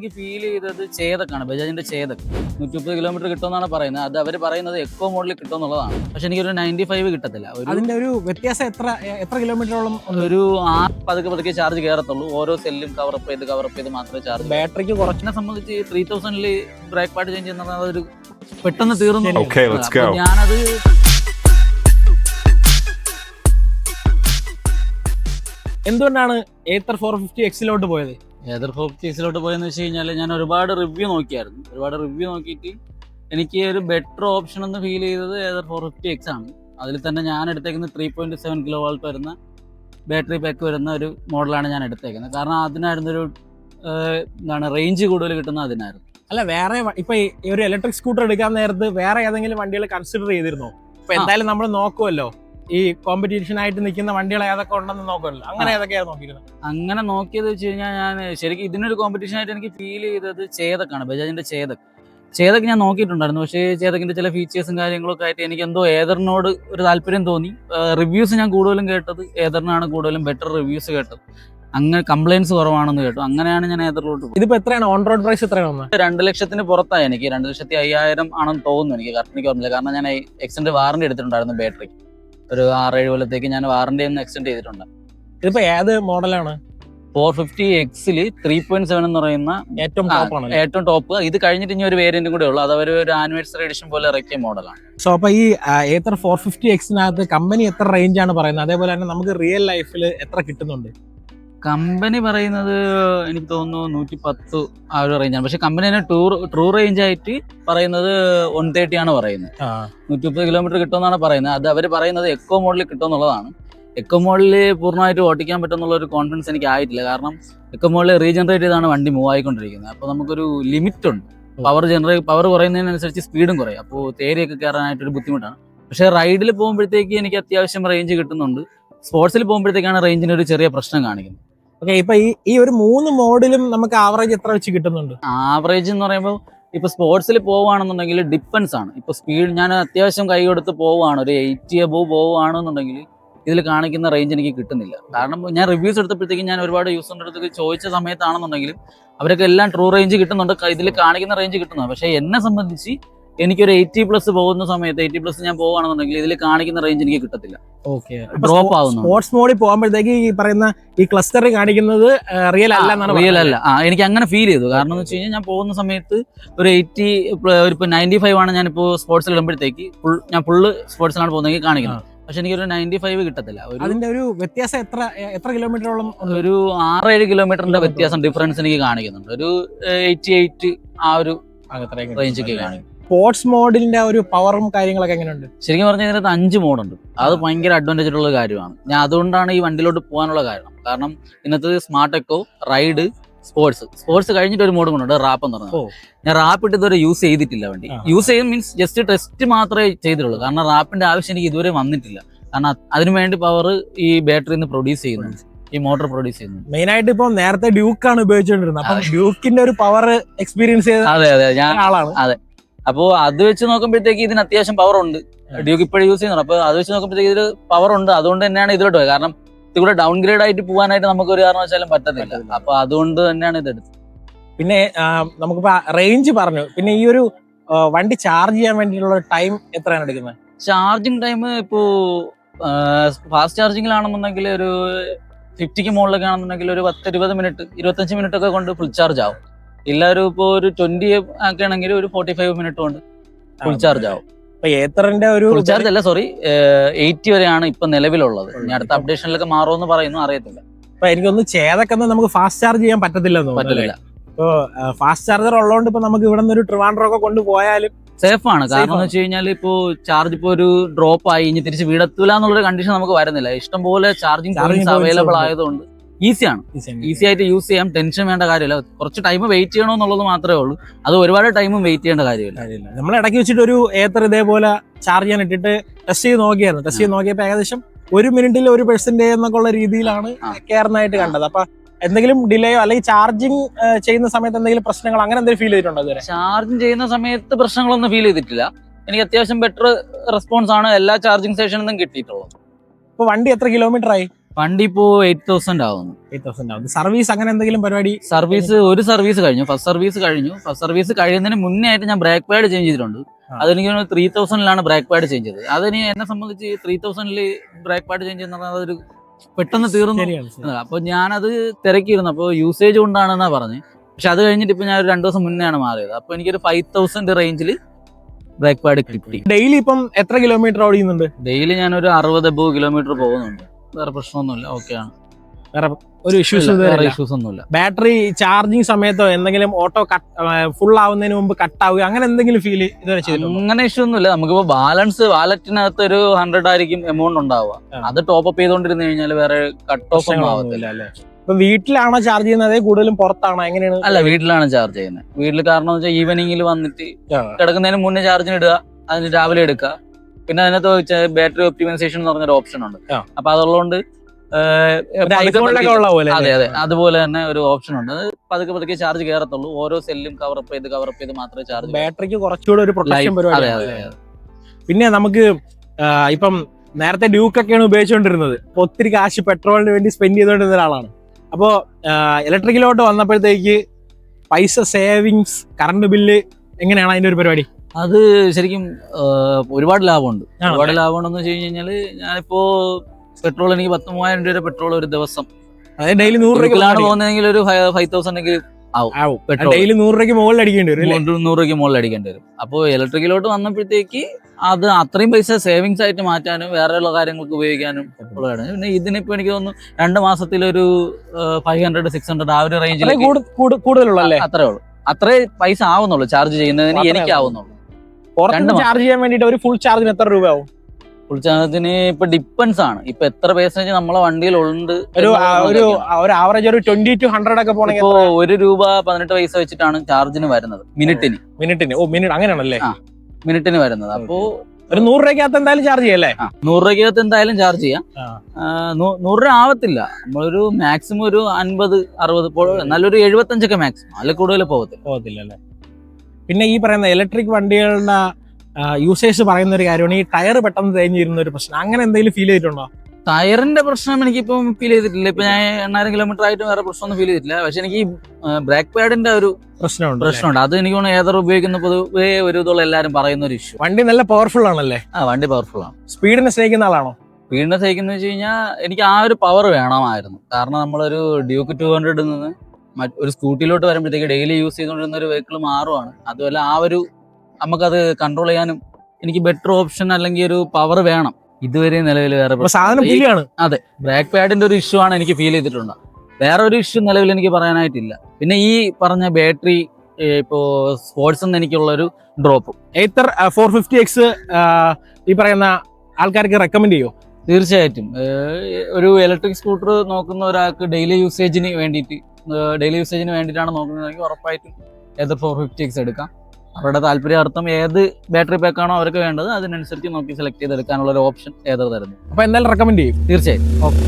എനിക്ക് ഫീൽ ചെയ്തത് ചേതക്കാണ് ബജാജിന്റെ ചേതക് നൂറ്റി മുപ്പത് കിലോമീറ്റർ കിട്ടുമെന്നാണ് പറയുന്നത്. അത് അവർ പറയുന്നത് എക്കോ മോഡലിൽ കിട്ടുമെന്നുള്ളതാണ്. പക്ഷെ എനിക്കൊരു നയന്റി ഫൈവ് കിട്ടത്തില്ല. അതിന്റെ ഒരു വ്യത്യാസം എത്ര എത്ര കിലോമീറ്ററോളം ഒരു ആ പതുക്കെ പതുക്കെ ചാർജ് കയറത്തുള്ളൂ ഓരോ സെല്ലും കവറപ്പ് ചെയ്ത് കവറപ്പ് ചെയ്ത് മാത്രമേ ചാർജ് ബാറ്ററിക്ക് കുറച്ചിനെ സംബന്ധിച്ച് ത്രീ തൗസൻഡിൽ ബ്രേക്ക് പാട്ട് ചേഞ്ച് ചെയ്യുന്ന അതൊരു പെട്ടെന്ന് തീർന്നു. ഞാനത് എന്തുകൊണ്ടാണ് ഏത്തർ ഫോർ ഫിഫ്റ്റി എക്സിലോട്ട് പോയത്? ഏതർ ചേസിലോട്ട് പോയെന്ന് വെച്ച് കഴിഞ്ഞാൽ ഞാൻ ഒരുപാട് റിവ്യൂ നോക്കിയായിരുന്നു. ഒരുപാട് റിവ്യൂ നോക്കിയിട്ട് എനിക്ക് ഒരു ബെറ്റർ ഓപ്ഷൻ എന്ന് ഫീൽ ചെയ്തത് ഏതർ ഫോർ ഫിഫ്റ്റി എക്സ് ആണ്. അതിൽ തന്നെ ഞാൻ എടുത്തേക്കുന്നത് three point seven kilowatt വരുന്ന ബാറ്ററി പാക്ക് വരുന്ന ഒരു മോഡലാണ് ഞാൻ എടുത്തേക്കുന്നത്. കാരണം അതിനായിരുന്നു ഒരു എന്താണ് റേഞ്ച് കൂടുതൽ കിട്ടുന്ന അതിനായിരുന്നു. അല്ല വേറെ ഇപ്പൊ ഈ ഒരു ഇലക്ട്രിക് സ്കൂട്ടർ എടുക്കാൻ നേരത്ത് വേറെ ഏതെങ്കിലും വണ്ടികൾ കൺസിഡർ ചെയ്തിരുന്നോ? ഇപ്പൊ എന്തായാലും നമ്മൾ നോക്കുമല്ലോ ഈ കോമ്പറ്റീഷൻ ആയിട്ട് നിൽക്കുന്ന വണ്ടികൾ ഏതൊക്കെ ഉണ്ടെന്ന് നോക്കുമല്ലോ. അങ്ങനെ ഏതൊക്കെയാണ് നോക്കിയിരുന്നത് അങ്ങനെ നോക്കിയത് വെച്ച് കഴിഞ്ഞാൽ ഞാൻ ശരിക്കും ഇതിനൊരു കോമ്പറ്റീഷൻ ആയിട്ട് എനിക്ക് ഫീൽ ചെയ്തത് ചേതക്കാണ് ബജാജിന്റെ ചേതക്. ചേതക് ഞാൻ നോക്കിയിട്ടുണ്ടായിരുന്നു പക്ഷേ ചേതക്കിന്റെ ചില ഫീച്ചേഴ്സും കാര്യങ്ങളൊക്കെ ആയിട്ട് എനിക്ക് എന്തോ ഏതറിനോട് ഒരു താല്പര്യം തോന്നി. റിവ്യൂസ് ഞാൻ കൂടുതലും കേട്ടത് ഏതറിനാണ് കൂടുതലും ബെറ്റർ റിവ്യൂസ് കേട്ടത്. അങ്ങനെ കംപ്ലൈൻസ് കുറവാണെന്ന് കേട്ടു. അങ്ങനെയാണ് ഞാൻ ഏതറിലോട്ട് ഇത് ഇതിപ്പോ എത്രയാണ്? ഓൺ റോഡ് പ്രൈസ് എത്രയാണ് രണ്ട് ലക്ഷത്തിന് പുറത്തായി എനിക്ക്. രണ്ട് ലക്ഷത്തി അയ്യായിരം ആണെന്ന് തോന്നുന്നു എനിക്ക്. കറക്റ്റ് എനിക്ക് ഓർമ്മയില്ല. കാരണം ഞാൻ എക്സ്റ്റൻഡ് വാറണ്ടി എടുത്തിട്ടുണ്ടായിരുന്നു ബാറ്ററി ഒരു ആറേഴ് കൊല്ലത്തേക്ക് ഞാൻ വാറണ്ടി ഒന്ന് എക്സ്റ്റെൻഡ് ചെയ്തിട്ടുണ്ട്. ഇതിപ്പോ ഏത് മോഡലാണ്? ഫോർ ഫിഫ്റ്റി എക്സിൽ ത്രീ പോയിന്റ് സെവൻ എന്ന് പറയുന്ന ഏറ്റവും ഏറ്റവും ടോപ്പ് ഇത് കഴിഞ്ഞിട്ട് ഇനി ഒരു വേരിയന്റും കൂടെ ഉള്ളൂ. അത് അവർ ഒരു ആനിവേഴ്സറി എഡിഷൻ പോലെ ഇറക്കിയ മോഡലാണ്. സോ അപ്പൊ ഈ ഏത്ര ഫോർ ഫിഫ്റ്റി എക്സിനകത്ത് കമ്പനി എത്ര റേഞ്ച് ആണ് പറയുന്നത്? അതേപോലെ തന്നെ നമുക്ക് റിയൽ ലൈഫിൽ എത്ര കിട്ടുന്നുണ്ട്? കമ്പനി പറയുന്നത് എനിക്ക് തോന്നുന്നു നൂറ്റി പത്ത് ആ ഒരു റേഞ്ചാണ് പക്ഷെ കമ്പനി തന്നെ ടൂർ ട്രൂ റേഞ്ച് ആയിട്ട് പറയുന്നത് വൺ തേർട്ടി ആണ് പറയുന്നത്. നൂറ്റി മുപ്പത് കിലോമീറ്റർ കിട്ടുമെന്നാണ് പറയുന്നത്. അത് അവർ പറയുന്നത് എക്കോ മോഡലിൽ കിട്ടുമെന്നുള്ളതാണ്. എക്കോ മോഡലിൽ പൂർണമായിട്ട് ഓട്ടിക്കാൻ പറ്റുമെന്നുള്ള ഒരു കോൺഫിഡൻസ് എനിക്ക് ആയിട്ടില്ല. കാരണം എക്കോ മോഡലിൽ റീജനറേറ്റ് ചെയ്താണ് വണ്ടി മൂവ് ആയിക്കൊണ്ടിരിക്കുന്നത്. അപ്പോൾ നമുക്കൊരു ലിമിറ്റ് ഉണ്ട്. പവർ ജനറേ പവർ കുറയുന്നതിനനുസരിച്ച് സ്പീഡും കുറയും. അപ്പോൾ തേരിയൊക്കെ കയറാനായിട്ടൊരു ബുദ്ധിമുട്ടാണ്. പക്ഷേ റൈഡിൽ പോകുമ്പോഴത്തേക്ക് എനിക്ക് അത്യാവശ്യം റേഞ്ച് കിട്ടുന്നുണ്ട്. സ്പോർട്സിൽ പോകുമ്പോഴത്തേക്കാണ് റേഞ്ചിന് ഒരു ചെറിയ പ്രശ്നം കാണിക്കുന്നത്. ഓക്കെ ഇപ്പൊ ഈ ഈ ഒരു മൂന്ന് മോഡിലും നമുക്ക് ആവറേജ് എത്ര വെച്ച് കിട്ടുന്നുണ്ട്? ആവറേജ് എന്ന് പറയുമ്പോൾ ഇപ്പൊ സ്പോർട്സിൽ പോവുകയാണെന്നുണ്ടെങ്കിൽ ഡിഫൻസ് ആണ്. ഇപ്പൊ സ്പീഡ് ഞാൻ അത്യാവശ്യം കൈ കൊടുത്ത് പോവുകയാണ്. ഒരു എയ്റ്റി അബോവ് പോവുകയാണെന്നുണ്ടെങ്കിൽ ഇതിൽ കാണിക്കുന്ന റേഞ്ച് എനിക്ക് കിട്ടുന്നില്ല. കാരണം ഞാൻ റിവ്യൂസ് എടുത്തപ്പോഴത്തേക്കും ഞാൻ ഒരുപാട് യൂസറിന്റെ അടുത്ത് ചോദിച്ച സമയത്താണെന്നുണ്ടെങ്കിലും അവരൊക്കെ എല്ലാം ട്രൂ റേഞ്ച് കിട്ടുന്നുണ്ട്. ഇതിൽ കാണിക്കുന്ന റേഞ്ച് കിട്ടുന്നുണ്ട്. പക്ഷേ എന്നെ സംബന്ധിച്ച് എനിക്കൊരു എയ്റ്റി പ്ലസ് പോകുന്ന സമയത്ത് എയ്റ്റി പ്ലസ് ഞാൻ പോകുകയാണെന്നുണ്ടെങ്കിൽ ഇതിൽ കാണിക്കുന്ന റേഞ്ച് എനിക്ക് കിട്ടത്തില്ല. ഓക്കെ. ഡ്രോപ്പ് ആവുന്നു. സ്പോർട്സ് മോഡിൽ പോകുമ്പോഴത്തേക്ക് ഈ പറയുന്ന ഈ ക്ലസ്റ്റർ കാണിക്കുന്നത് റിയൽ അല്ല റിയൽ അല്ല. ആ എനിക്ക് അങ്ങനെ ഫീൽ ചെയ്തു. കാരണം എന്ന് വെച്ച് കഴിഞ്ഞാൽ ഞാൻ പോകുന്ന സമയത്ത് ഒരു എയ്റ്റി ഒരു ഇപ്പൊ നയന്റി ഫൈവ് ആണ് ഞാനിപ്പോ സ്പോർട്സിൽ ഇടുമ്പോഴത്തേക്ക് ഫുൾ ഞാൻ ഫുള്ള് സ്പോർട്സിലാണ് പോകുന്നതെങ്കിൽ കാണിക്കുന്നത്. പക്ഷെ എനിക്കൊരു നയന്റി ഫൈവ് കിട്ടത്തില്ല അതിന്റെ ഒരു വ്യത്യാസം എത്ര എത്ര കിലോമീറ്ററോളം ഒരു ആറേഴ് കിലോമീറ്ററിന്റെ വ്യത്യാസം ഡിഫറൻസ് എനിക്ക് കാണിക്കുന്നുണ്ട്. ഒരു എയ്റ്റി എയ്റ്റ് ആ ഒരു റേഞ്ചൊക്കെ. കാണിക്കും സ്പോർട്സ് മോഡലിന്റെ ഒരു പവറും കാര്യങ്ങളൊക്കെ എങ്ങനെയുണ്ട്? ശരിക്കും പറഞ്ഞാൽ ഇതിനകത്ത് അഞ്ച് മോഡുണ്ട് അത് ഭയങ്കര അഡ്വാന്റേജ് ഉള്ള കാര്യമാണ്. ഞാൻ അതുകൊണ്ടാണ് ഈ വണ്ടിയിലോട്ട് പോകാനുള്ള കാരണം. കാരണം ഇന്നത്തെ smart eco ride sports sports കഴിഞ്ഞിട്ട് ഒരു മോഡ് കൊണ്ടുണ്ട് റാപ്പ് എന്ന്. പറഞ്ഞത്. ഞാൻ റാപ്പ് ഇട്ട് ഇതുവരെ യൂസ് ചെയ്തിട്ടില്ല വണ്ടി. യൂസ് ചെയ്യും മീൻസ് ജസ്റ്റ് ടെസ്റ്റ് മാത്രമേ ചെയ്തിട്ടുള്ളൂ. കാരണം റാപ്പിന്റെ ആവശ്യം എനിക്ക് ഇതുവരെ വന്നിട്ടില്ല. കാരണം അതിനു വേണ്ടി പവർ ഈ ബാറ്ററിന്ന് പ്രൊഡ്യൂസ് ചെയ്യുന്നുണ്ട്. ഈ മോട്ടോർ പ്രൊഡ്യൂസ് ചെയ്യുന്നത് മെയിൻ ആയിട്ട് ഇപ്പൊ നേരത്തെ ഡ്യൂക്ക് ആണ് ഉപയോഗിച്ചുകൊണ്ടിരുന്നത് അപ്പൊ ഡ്യൂക്കിന്റെ ഒരു പവർ എക്സ്പീരിയൻസ് ചെയ്ത അതെ അതെ. ഞാൻ ആളാണ് അപ്പോൾ അത് വെച്ച് നോക്കുമ്പോഴത്തേക്ക് ഇതിന് അത്യാവശ്യം പവർ ഉണ്ട്. ഡ്യൂക്ക് ഇപ്പോഴും യൂസ് ചെയ്യുന്നുണ്ട്. അപ്പോൾ അത് വെച്ച് നോക്കുമ്പോഴത്തേക്ക് ഇതിൽ പവർ ഉണ്ട്. അതുകൊണ്ട് തന്നെയാണ് ഇതിലോട്ട് കാരണം ഇതിലൂടെ ഡൗൺ ഗ്രേഡ് ആയിട്ട് പോകാനായിട്ട് നമുക്ക് ഒരു കാരണവശാലും പറ്റത്തില്ല. അപ്പൊ അതുകൊണ്ട് തന്നെയാണ് ഇത് എടുത്തത്. പിന്നെ നമുക്ക് നമുക്കിപ്പോ റേഞ്ച് പറഞ്ഞു. പിന്നെ ഈ ഒരു വണ്ടി ചാർജ് ചെയ്യാൻ വേണ്ടിയിട്ടുള്ള ടൈം എത്രയാണ് എടുക്കുന്നത്? ചാർജിങ് ടൈം ഇപ്പോ ഫാസ്റ്റ് ചാർജിങ്ങിലാണെന്നുണ്ടെങ്കിൽ ഒരു ഫിഫ്റ്റിക്ക് മുകളിലൊക്കെ ആണെന്നുണ്ടെങ്കിൽ ഒരു പത്ത് ഇരുപത് മിനിറ്റ് ഇരുപത്തഞ്ച് മിനിറ്റ് ഒക്കെ കൊണ്ട് ഫുൾ ചാർജ് ആവും. ഇല്ല ഇപ്പോ ഒരു ട്വന്റി ആക്കുകയാണെങ്കിൽ ഒരു ഫോർട്ടി ഫൈവ് മിനിറ്റ് കൊണ്ട് ഫുൾ ചാർജ് ആവും. ഇപ്പൊ ഏത്തറിന്റെ ഒരു ഫുൾ ചാർജ് അല്ല സോറി എയ്റ്റി വരെയാണ് ഇപ്പൊ നിലവിലുള്ളത്. ഇനി അടുത്ത അപ്ഡേഷനിലൊക്കെ മാറുമെന്ന് പറയുന്നു അറിയത്തില്ല. അപ്പൊ എനിക്കൊന്ന് ചേതൊക്കെ നമുക്ക് ഫാസ്റ്റ് ചാർജ് ചെയ്യാൻ പറ്റത്തില്ലെന്ന് തോന്നുന്നു പറ്റില്ല ഇപ്പൊ ഫാസ്റ്റ് ചാർജർ ഉള്ളതുകൊണ്ട് ഇപ്പൊ നമുക്ക് ഇവിടെ നിന്ന് ഒരു ട്രിവാൻഡ്രം ഒക്കെ കൊണ്ടുപോയാലും സേഫ് ആണ്. കാരണം എന്ന് വെച്ച് കഴിഞ്ഞാൽ ഇപ്പോ ചാർജ് ഇപ്പൊ ഒരു ഡ്രോപ്പ് ആയി ഇനി തിരിച്ച് വീടെത്തൂല എന്നുള്ളൊരു കണ്ടീഷൻ നമുക്ക് വരുന്നില്ല. ഇഷ്ടം പോലെ ചാർജിങ് അവൈലബിൾ ആയതുകൊണ്ട്. ഈസിയാണ്. ഈസി ആയിട്ട് യൂസ് ചെയ്യാം. ടെൻഷൻ വേണ്ട കാര്യമില്ല. കുറച്ച് ടൈം വെയിറ്റ് ചെയ്യണമെന്നുള്ളത് മാത്രമേ ഉള്ളൂ. അത് ഒരുപാട് ടൈമും വെയിറ്റ് ചെയ്യേണ്ട കാര്യമില്ല. നമ്മൾ ഇടയ്ക്ക് വെച്ചിട്ട് ഒരു ഏത്തർ ഇതേപോലെ ചാർജ് ചെയ്യാൻ ഇട്ടിട്ട് ടെസ്റ്റ് ചെയ്ത് നോക്കിയായിരുന്നു. ടെസ്റ്റ് ചെയ്ത് നോക്കിയപ്പോൾ ഏകദേശം ഒരു മിനിറ്റിൽ ഒരു പെർസെന്റ് എന്നൊക്കെ ഉള്ള രീതിയിലാണ്. കയറുന്നതായിട്ട് കണ്ടത്. അപ്പൊ എന്തെങ്കിലും ഡിലേയോ അല്ലെങ്കിൽ ചാർജിങ് ചെയ്യുന്ന സമയത്ത് എന്തെങ്കിലും പ്രശ്നങ്ങൾ അങ്ങനെ എന്തെങ്കിലും ഫീൽ ചെയ്തിട്ടുണ്ടോ ഇതുവരെ? ചാർജിങ് ചെയ്യുന്ന സമയത്ത് പ്രശ്നങ്ങളൊന്നും ഫീൽ ചെയ്തിട്ടില്ല. എനിക്ക് അത്യാവശ്യം ബെറ്റർ റെസ്പോൺസ് ആണ് എല്ലാ ചാർജിങ് സ്റ്റേഷനിൽ നിന്നും കിട്ടിയിട്ടുള്ളത്. ഇപ്പൊ വണ്ടി എത്ര കിലോമീറ്റർ ആയി? വണ്ടി ഇപ്പോ എയ്റ്റ് തൗസൻഡ് ആവുന്നു. എയ്റ്റ് തൗസൻഡ് ആവും. സർവീസ് അങ്ങനെ എന്തെങ്കിലും പരിപാടി? സർവീസ് ഒരു സർവീസ് കഴിഞ്ഞു. ഫസ്റ്റ് സർവീസ് കഴിഞ്ഞു. ഫസ്റ്റ് സർവീസ് കഴിയുന്നതിന് മുന്നേ ആയിട്ട് ഞാൻ ബ്രേക്ക് പാഡ് ചേഞ്ച് ചെയ്തിട്ടുണ്ട്. അതെനിക്ക് ത്രീ തൗസൻഡിലാണ് ബ്രേക്ക് പാഡ് ചേഞ്ച് ചെയ്തത്. അതിന് എന്നെ സംബന്ധിച്ച് ത്രീ തൗസൻഡിൽ ബ്രേക്ക് പാഡ് ചേഞ്ച് ചെയ്യുന്നത് അതൊരു പെട്ടെന്ന് തീർന്നു. അപ്പൊ ഞാനത് തിരക്കിയിരുന്നു. അപ്പോൾ യൂസേജ് കൊണ്ടാണെന്നാ പറഞ്ഞ്. പക്ഷെ അത് കഴിഞ്ഞിട്ട് ഇപ്പൊ ഞാൻ ഒരു രണ്ടു ദിവസം മുന്നെയാണ് മാറിയത്. അപ്പൊ എനിക്കൊരു ഫൈവ് തൗസൻഡ് റേഞ്ചിൽ ബ്രേക്ക് പാഡ് കിട്ടി. ഡെയിലി ഇപ്പം എത്ര കിലോമീറ്റർ ഓടിക്കുന്നുണ്ട്? ഡെയിലി ഞാൻ ഒരു അറുപത് കിലോമീറ്റർ പോകുന്നുണ്ട്. വേറെ പ്രശ്നമൊന്നുമില്ല. ഓക്കെ ആണ്. വേറെ ഒരു ഇഷ്യൂസ് വേറെ ഇഷ്യൂസ് ഒന്നുമില്ല. ബാറ്ററി ചാർജിങ് സമയത്തോ എന്തെങ്കിലും ഓട്ടോ കട്ട് ഫുൾ ആവുന്നതിന് മുമ്പ് കട്ട് ആവുക അങ്ങനെ എന്തെങ്കിലും ഫീൽ ഇതുവരെ ചെയ്തിട്ടുണ്ടോ? അങ്ങനെ ഇഷ്യൂ ഒന്നുമില്ല. നമുക്കിപ്പോ ബാലൻസ് വാലറ്റിനകത്ത് ഒരു ഹൺഡ്രഡ് ആയിരിക്കും എമൗണ്ട് ഉണ്ടാവുക. അത് ടോപ്പ് അപ്പ് ചെയ്തോണ്ടിരുന്നു കഴിഞ്ഞാൽ വേറെ കട്ട് ഓഫ് ഒന്നും ആവത്തില്ല. അല്ലേ? ഇപ്പൊ വീട്ടിലാണോ ചാർജ് ചെയ്യുന്നത്? അതേ കൂടുതലും പുറത്താണോ? എങ്ങനെയാണ്? അല്ല വീട്ടിലാണ് ചാർജ് ചെയ്യുന്നത്. വീട്ടിൽ കാരണം വെച്ചാൽ ഈവനിങ്ങിൽ വന്നിട്ട്. കിടക്കുന്നതിന് മുന്നേ ചാർജിന് ഇടുക അതിന് രാവിലെ എടുക്കുക. പിന്നെ അതിനകത്ത് ബാറ്ററി ഒപ്റ്റിമൈസേഷൻ എന്ന് പറഞ്ഞൊരു ഓപ്ഷൻ ഉണ്ട്. അപ്പൊ അതുള്ളതുകൊണ്ട് അതെ അതെ അതുപോലെ തന്നെ ഒരു ഓപ്ഷൻ ഉണ്ട്. പതുക്കെ പതുക്കെ ചാർജ് കയറത്തുള്ളൂ ഓരോ സെല്ലും കവറപ്പ് ചെയ്ത് കവറപ്പ് ചെയ്ത് മാത്രമേ ചാർജ് ബാറ്ററിക്ക് കുറച്ചുകൂടെ ഒരു പ്രൊട്ടക്ഷൻ. പിന്നെ നമുക്ക് ഇപ്പം നേരത്തെ ഡ്യൂക്ക് ഒക്കെയാണ് ഉപയോഗിച്ചുകൊണ്ടിരുന്നത്. അപ്പൊ ഒത്തിരി കാശ് പെട്രോളിന് വേണ്ടി സ്പെൻഡ് ചെയ്തുകൊണ്ടിരുന്ന ഒരാളാണ്. അപ്പോൾ ഇലക്ട്രിക്കലോട്ട് വന്നപ്പോഴത്തേക്ക് പൈസ സേവിങ്സ് കറണ്ട് ബില്ല് എങ്ങനെയാണ് അതിന്റെ ഒരു പരിപാടി? അത് ശരിക്കും ഒരുപാട് ലാഭമുണ്ട്? ഒരുപാട് ലാഭമുണ്ടെന്ന് വെച്ച് കഴിഞ്ഞ് കഴിഞ്ഞാൽ ഞാനിപ്പോ പെട്രോൾ എനിക്ക് പത്ത് മൂവായിരം രൂപ പെട്രോൾ ഒരു ദിവസം. ഡെയിലി നൂറ് രൂപയ്ക്കാണ് രൂപയ്ക്ക് പോകുന്നതെങ്കിൽ ഒരു ഫൈവ് തൗസൻഡ് എങ്കിലും ആവും. പെട്രോൾ. ഡെയിലി നൂറ് രൂപയ്ക്ക് മുകളിൽ അടിക്കേണ്ടി വരും അപ്പൊ നൂറ് രൂപയ്ക്ക് മുകളിൽ അടിക്കേണ്ടി വരും. അപ്പോൾ ഇലക്ട്രിക്കിലോട്ട് വന്നപ്പോഴത്തേക്ക് അത് അത്രയും പൈസ സേവിങ്സ് ആയിട്ട് മാറ്റാനും വേറെയുള്ള കാര്യങ്ങൾക്ക് ഉപയോഗിക്കാനും ഉള്ളതാണ്. പിന്നെ ഇതിനിപ്പോ എനിക്ക് തോന്നുന്നു രണ്ട് മാസത്തിലൊരു ഫൈവ് ഹൺഡ്രഡ് സിക്സ് ഹൺഡ്രഡ് ആ ഒരു റേഞ്ചിൽ കൂടുതലുള്ള അത്രേ ഉള്ളൂ. അത്രേ പൈസ ആവുന്നുള്ളൂ ചാർജ് ചെയ്യുന്നതിന് അത്രേ എനിക്ക് ആവുന്നുള്ളൂ പുറത്ത് രണ്ട് മാസം. ചാർജ് ചെയ്യാൻ വേണ്ടിട്ട് ഒരു ഫുൾ ചാർജിന് എത്ര രൂപയാവും? ഫുൾ ചാർജിന് ഇപ്പൊ ഡിപ്പെൻസ് ആണ്. ഇപ്പൊ എത്ര പേഴ്സന്റേജ് നമ്മളെ വണ്ടിയിൽ ഉണ്ട് ഒരു ഒരു ഒരു ആവറേജ് ഒരു ട്വന്റി ടു ഹൺഡ്രഡ് ഒക്കെ പോണെങ്കിൽ ഇപ്പോ ഒരു രൂപ പതിനെട്ട് പൈസ വെച്ചിട്ടാണ് ചാർജിന് വരുന്നത്. മിനിറ്റിന് മിനിറ്റിന് ഓ മിനിറ്റ് അങ്ങനെയാണല്ലേ. മിനിറ്റിന് വരുന്നത്. അപ്പോ ഒരു നൂറ് രൂപയ്ക്കകത്ത് എന്തായാലും ചാർജ് ചെയ്യല്ലേ? നൂറ് രൂപയ്ക്കകത്ത് എന്തായാലും ചാർജ് ചെയ്യാം. നൂറ് രൂപ ആവത്തില്ല. നമ്മളൊരു മാക്സിമം ഒരു അൻപത് അറുപത് നല്ലൊരു എഴുപത്തഞ്ചൊക്കെ മാക്സിമം അതിൽ കൂടുതൽ പോകത്തില്ല പോകത്തില്ല അല്ലേ പിന്നെ ഈ പറയുന്ന ഇലക്ട്രിക് വണ്ടികളുടെ യൂസേഴ്സ് പറയുന്ന ഒരു കാര്യമാണ്. ഈ ടയർ പെട്ടെന്ന് തേഞ്ഞിരുന്ന ഒരു പ്രശ്നം. അങ്ങനെ എന്തെങ്കിലും ഫീൽ ചെയ്തിട്ടുണ്ടോ? ടയറിന്റെ പ്രശ്നം എനിക്കിപ്പം ഫീൽ ചെയ്തിട്ടില്ല. ഇപ്പൊ ഞാൻ എണ്ണായിരം കിലോമീറ്റർ ആയിട്ട് വേറെ പ്രശ്നമൊന്നും ഫീൽ ചെയ്തിട്ടില്ല. പക്ഷെ എനിക്ക് ബ്രേക്ക് പാഡിന്റെ ഒരു പ്രശ്നമുണ്ട്? പ്രശ്നമുണ്ട്. അത് എനിക്ക് തോന്നുന്നു ഏതർ ഉപയോഗിക്കുന്ന പൊതുവേ ഒരു ഇതുള്ള എല്ലാവരും പറയുന്ന ഒരു ഇഷ്യൂ വണ്ടി നല്ല പവർഫുൾ ആണല്ലേ? ആ വണ്ടി പവർഫുൾ ആണ്. സ്പീഡിനെ സ്നേഹിക്കുന്ന ആളാണോ? സ്പീഡിനെ സ്നേഹിക്കുന്ന വെച്ച് കഴിഞ്ഞാൽ എനിക്ക് ആ ഒരു പവർ വേണമായിരുന്നു. കാരണം നമ്മളൊരു ഡ്യൂക്ക് ടു ഹൺഡ്രഡിൽ നിന്ന് ഒരു സ്കൂട്ടിയിലോട്ട് വരുമ്പോഴത്തേക്ക് ഡെയിലി യൂസ് ചെയ്തുകൊണ്ടിരുന്ന ഒരു വെഹിക്കിൾ മാറുവാണ്. അതുപോലെ ആ ഒരു നമുക്കത് കൺട്രോൾ ചെയ്യാനും എനിക്ക് ബെറ്റർ ഓപ്ഷൻ അല്ലെങ്കിൽ ഒരു പവർ വേണം. ഇതുവരെ നിലവിൽ വേറെ സാധനം അതെ ബ്രേക്ക് പാഡിന്റെ ഒരു ഇഷ്യൂ ആണ് എനിക്ക് ഫീൽ ചെയ്തിട്ടുണ്ട്. വേറെ ഒരു ഇഷ്യൂ നിലവിൽ എനിക്ക് പറയാനായിട്ടില്ല. പിന്നെ ഈ പറഞ്ഞ ബാറ്ററി ഇപ്പോ സ്പോർട്സ് എനിക്കുള്ള ഒരു drop Ather four fifty X ഈ പറയുന്ന ആൾക്കാർക്ക് റെക്കമെൻഡ് ചെയ്യോ? തീർച്ചയായിട്ടും. ഒരു ഇലക്ട്രിക് സ്കൂട്ടർ നോക്കുന്ന ഒരാൾക്ക് ഡെയിലി യൂസേജിന് വേണ്ടിയിട്ട് ഡെയിലി യൂസേജിന് വേണ്ടിയിട്ടാണ് നോക്കുന്നതെങ്കിൽ ഉറപ്പായിട്ടും ഏത് ഫോർ ഫിഫ്റ്റി എക്സ് എടുക്കാം. അവരുടെ താല്പര്യാർത്ഥം ഏത് ബാറ്ററി പാക്ക് ആണോ അവർക്ക് വേണ്ടത് അതിനനുസരിച്ച് നോക്കി സെലക്ട് ചെയ്തെടുക്കാനുള്ള ഒരു ഓപ്ഷൻ ഏതർ തരുന്നു അപ്പോൾ എന്തായാലും റെക്കമെൻഡ് ചെയ്യും. തീർച്ചയായും ഓക്കെ